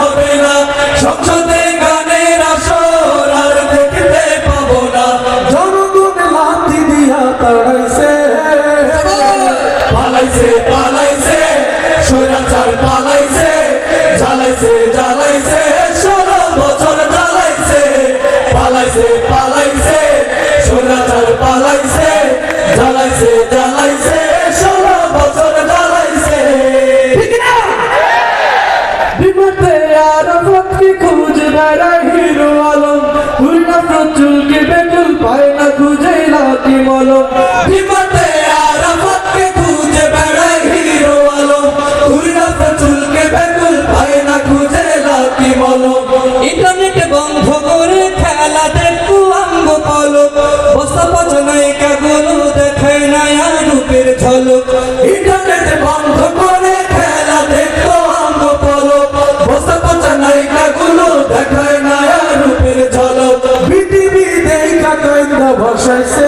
হবে না। সংসদে গানের আসর আর দেখতে পাবো না। জনগণ লাথি দিয়া তাড়াইছে। পালাইছে পালাইছে। সৈরাচার পালা চেহারা হিরো আলম পূর্ণ চুলকে বেকুল পায় না খুঁজে রাতি মলম। বসাইছে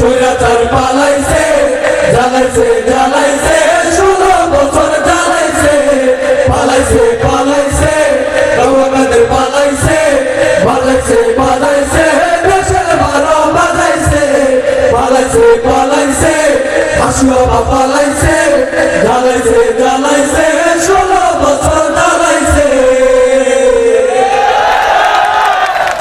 সুরাচার পালাইছে, জ্বালাইছে জ্বালাইছে, ষোলো বছর জ্বালাইছে, পালাইছে পালাইছে আমাদের পালাইছে পালাইছে পালাইছে, দেশের ভালো বাজাইছে, পালাইছে পালাইছে, হাসুয়া পালাইছে জ্বালাইছে